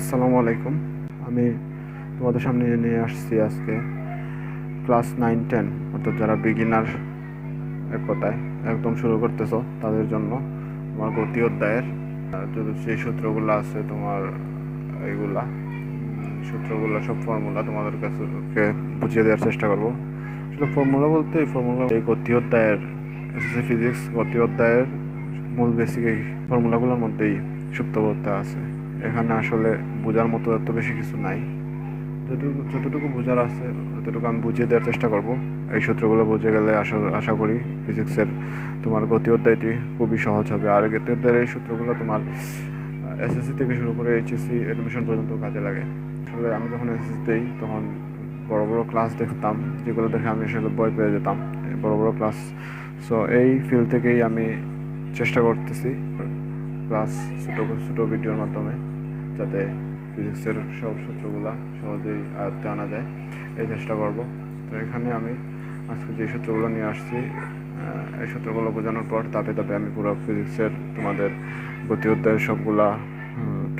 আসসালামু আলাইকুম। আমি তোমাদের সামনে নিয়ে আসছি আজকে ক্লাস নাইন টেন, অর্থাৎ যারা বিগিনার এক কথায় একদম শুরু করতেছো তাদের জন্য তোমার গতি অধ্যায়ের যদি যে সূত্রগুলো আছে তোমার এইগুলা সূত্রগুলো সব ফর্মুলা তোমাদের কাছে বুঝিয়ে দেওয়ার চেষ্টা করব। আসলে ফর্মুলা বলতে এই ফর্মুলা এই গতি অধ্যায়ের এসএসসি ফিজিক্স গতি অধ্যায়ের মূল বেসিক এই ফর্মুলাগুলোর মধ্যেই সুপ্তবর্তে আছে। এখানে আসলে বোঝার মতো এত বেশি কিছু নাই। যতটুকু যতটুকু বোঝার আছে ততটুকু আমি বুঝিয়ে দেওয়ার চেষ্টা করব। এই সূত্রগুলো বুঝে গেলে আশা আশা করি ফিজিক্সের তোমার গতি অধ্যায়টি খুবই সহজ হবে। আর গতি অধ্যায়ের এই সূত্রগুলো তোমার এসএসসি থেকে শুরু করে এইচএসসি অ্যাডমিশন পর্যন্ত কাজে লাগে। আসলে আমি যখন এসএসসি দেই, তখন বড় বড় ক্লাস দেখতাম, যেগুলো দেখে আমি আসলে বই পেয়ে যেতাম। বড় বড় ক্লাস সো এই ফিল্ড থেকেই আমি চেষ্টা করতেছি ক্লাস ছোটো ছোটো ভিডিওর মাধ্যমে। যাতে ফিজিক্সের সব সূত্রগুলা সহজেই আয়ত্তে আনা যায়। এই চেষ্টা করব। তো এখানে আমি আজকে যে সূত্রগুলো নিয়ে আসছি এই সূত্রগুলো বোঝানোর পর তাপে তাপে আমি পুরো ফিজিক্সের তোমাদের গতি অধ্যায়ের সবগুলা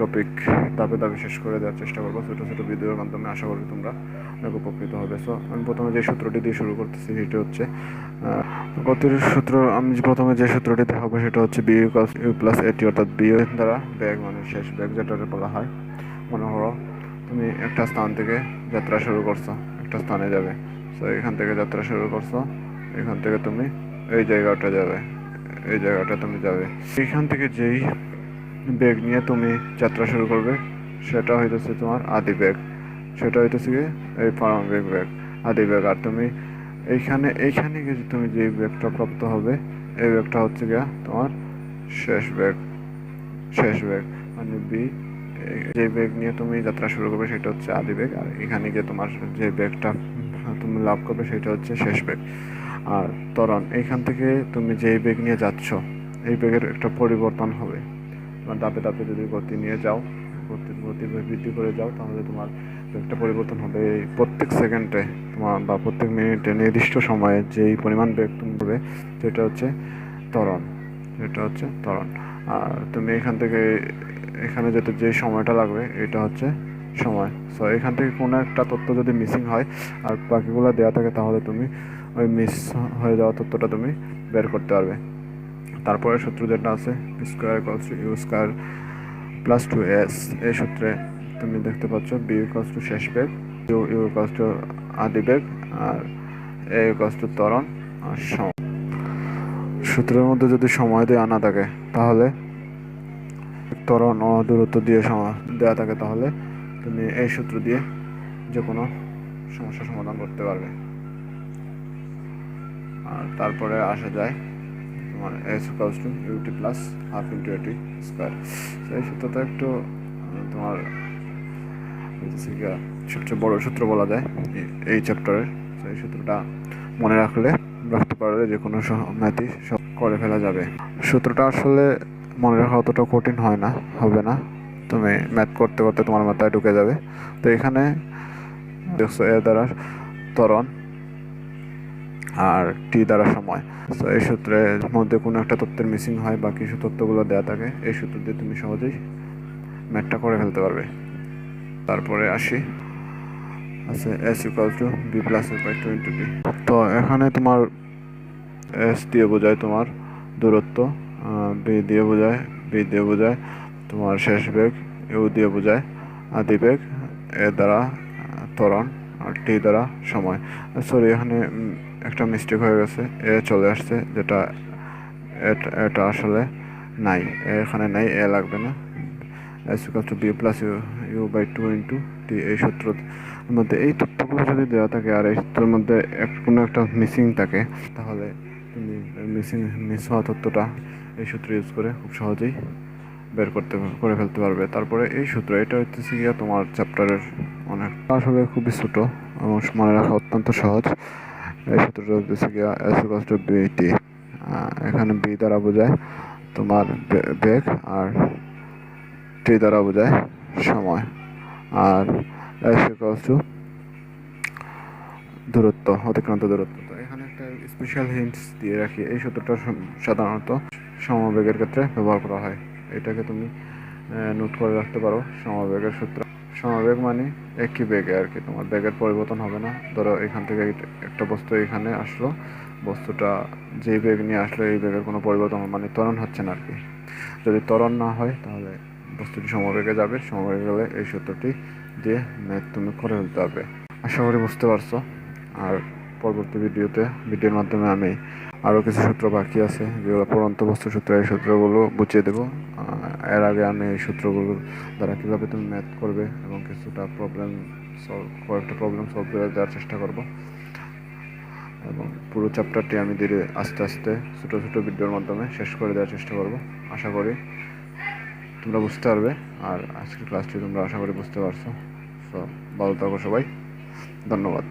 টপিক ধাপে ধাপে শেষ করে দেওয়ার চেষ্টা করব, ছোটো ছোটো ভিডিওর মাধ্যমে আশা করি তোমরা অনেক উপকৃত হবে। সো আমি প্রথমে যে সূত্রটি দিয়ে শুরু করতেছি সেটি হচ্ছে গতির সূত্র, আমি প্রথমে যে সূত্রটি দেখাবো সেটা হচ্ছে বি ইউকাস ইউ প্লাস এটি অর্থাৎ বি দ্বারা ব্যাগ মানে শেষ ব্যাগ যেটা বলা হয়। মনে করো, তুমি একটা স্থান থেকে যাত্রা শুরু করছ, একটা স্থানে যাবে। সো এখান থেকে যাত্রা শুরু করছ, এখান থেকে তুমি এই জায়গাটা যাবে, এই জায়গাটা তুমি যাবে। এখান থেকে যেই ব্যাগ নিয়ে তুমি যাত্রা শুরু করবে। সেটা হইতেছে তোমার আদি ব্যাগ। সেটা হইতেছে কি? এই প্রারম্ভিক ব্যাগ, আদি ব্যাগ। আর তুমি এইখানে এইখানে গিয়ে তুমি যে ব্যাগটা প্রাপ্ত হবে, এই ব্যাগটা হচ্ছে গিয়া তোমার শেষ ব্যাগ। শেষ ব্যাগ। মানে বি যে ব্যাগ নিয়ে তুমি যাত্রা শুরু করবে, সেটা হচ্ছে আদি ব্যাগ। আর এখানে গিয়ে তোমার যে ব্যাগটা তুমি লাভ করবে, সেটা হচ্ছে শেষ ব্যাগ। আর তরণ এইখান থেকে তুমি যেই ব্যাগ নিয়ে যাচ্ছ, এই ব্যাগের একটা পরিবর্তন হবে। তোমার ধাপে ধাপে যদি গতি নিয়ে যাও, গতি বৃদ্ধি করে যাও, তাহলে তোমার একটা পরিবর্তন হবে। প্রত্যেক সেকেন্ডে তোমার বা প্রত্যেক মিনিটে নির্দিষ্ট সময়ে যেই পরিমাণ বেগ তুমি করবে সেটা হচ্ছে ত্বরণ। সেটা হচ্ছে ত্বরণ। আর তুমি এখান থেকে এখানে যেতে যে সময়টা লাগবে, এটা হচ্ছে সময়। সো এখান থেকে কোনো একটা তথ্য যদি মিসিং হয় আর বাকিগুলো দেওয়া থাকে, তাহলে তুমি ওই মিস হয়ে যাওয়া তথ্যটা তুমি বের করতে পারবে। তারপরে সূত্র যেটা আছে square equals to u square plus two s এই সূত্রে তুমি দেখতে পাচ্ছ বি ইকলস টু শেষ বেগ ইউ ইউ ইকলস টু আদি বেগ আর এ ইকলস টু ত্বরণ আর সময় সূত্রের মধ্যে যদি সময় দিয়ে আনা থাকে, তাহলে ত্বরণ ও দূরত্ব দিয়ে সময় দেওয়া থাকে, তাহলে তুমি এই সূত্র দিয়ে যে কোনো সমস্যার সমাধান করতে পারবে। আর তারপরে আসা যায় তোমার s equals to ut plus half into at square তো এই সূত্রটা একটু তোমার সবচেয়ে বড় সূত্র বলা যায় এই- চ্যাপ্টারের তো এই সূত্রটা মনে রাখলে, রাখতে পারলে যে কোনো ম্যাথই সব করে ফেলা যাবে। সূত্রটা আসলে মনে রাখা অতটা কঠিন হয় না, হবে না। তুমি ম্যাথ করতে করতে তোমার মাথায় ঢুকে যাবে। তো, এখানে দেখছ এ দ্বারা ত্বরণ আর টি দ্বারা সময়। তো এই সূত্রের মধ্যে কোনো একটা তথ্যের মিসিং হয় বা কিছু তথ্যগুলো দেওয়া থাকে, এই সূত্র দিয়ে তুমি সহজেই ম্যাটটা করে ফেলতে পারবে। তারপরে আসি। আছে s equal to v plus by twenty তো এখানে তোমার এস দিয়ে বোঝায় তোমার দূরত্ব বি দিয়ে বোঝায় বি দিয়ে বোঝায় তোমার শেষ বেগ ইউ দিয়ে বোঝায় আদি বেগ এ দ্বারা ত্বরণ আর টি দ্বারা সময়। সরি এখানে একটা মিস্টেক হয়ে গেছে, এ চলে আসছে যেটা এটা- আসলে নাই এখানে নাই, এ লাগবে না। S equal to v plus u u by two into t এই সূত্রের মধ্যে, এই তথ্যগুলো যদি দেওয়া থাকে আর এই সূত্রের মধ্যে এক, কোনো একটা মিসিং থাকে, তাহলে তুমি মিসিং মিস হওয়া তথ্যটা এই সূত্র ইউজ করে খুব সহজেই বের করতে, করে ফেলতে পারবে। তারপরে এই সূত্র, এটা হচ্ছে গিয়া তোমার চ্যাপ্টারের অনেক। আসলে খুবই ছোটো এবং মনে রাখা অত্যন্ত সহজ। এই সূত্রটা হচ্ছে গিয়া এস বিটি এখানে বি দ্বারা বোঝায় তোমার বেগ আর টি দ্বারা বোঝায় সময়। আর এস টু দূরত্ব, অতিক্রান্ত দূরত্ব। তো এখানে একটা স্পেশাল হিন্টস দিয়ে রাখি। এই সূত্রটা সাধারণত সমবেগের ক্ষেত্রে ব্যবহার করা হয়। এটাকে তুমি নোট করে রাখতে পারো সমবেগের সূত্র। সমবেগ মানে একই বেগে আর কি। তোমার বেগের পরিবর্তন হবে না। ধরো এখান থেকে একটা বস্তু এখানে আসলো, বস্তুটা যেই বেগ নিয়ে আসলো, এই বেগের কোনো পরিবর্তন মানে ত্বরণ হচ্ছে না আর কি। যদি ত্বরণ না হয়, তাহলে বস্তুটি সমবেগে যাবে। সমবেগে গেলে এই সূত্রটি দিয়ে ম্যাথ তুমি করে ফেলতে হবে। আশা করি বুঝতে পারছ। আর পরবর্তী ভিডিওতে, ভিডিওর মাধ্যমে আমি আরও কিছু সূত্র বাকি আছে, যেগুলো পরন্ত বস্তু সূত্র, এই সূত্রগুলো বুঝিয়ে দেবো। এর আগে আমি এই সূত্রগুলোর দ্বারা কীভাবে তুমি ম্যাথ করবে এবং কিছুটা প্রবলেম সলভ কয়েকটা প্রবলেম সলভ করে দেওয়ার চেষ্টা করব। এবং পুরো চ্যাপ্টারটি আমি ধীরে আস্তে আস্তে, ছোটো ছোটো ভিডিওর মাধ্যমে শেষ করে দেওয়ার চেষ্টা করব। আশা করি তোমরা বুঝতে পারবে, আর আজকের ক্লাসটি তোমরা আশা করি বুঝতে পারছ। সো ভালো থাকো সবাই। ধন্যবাদ।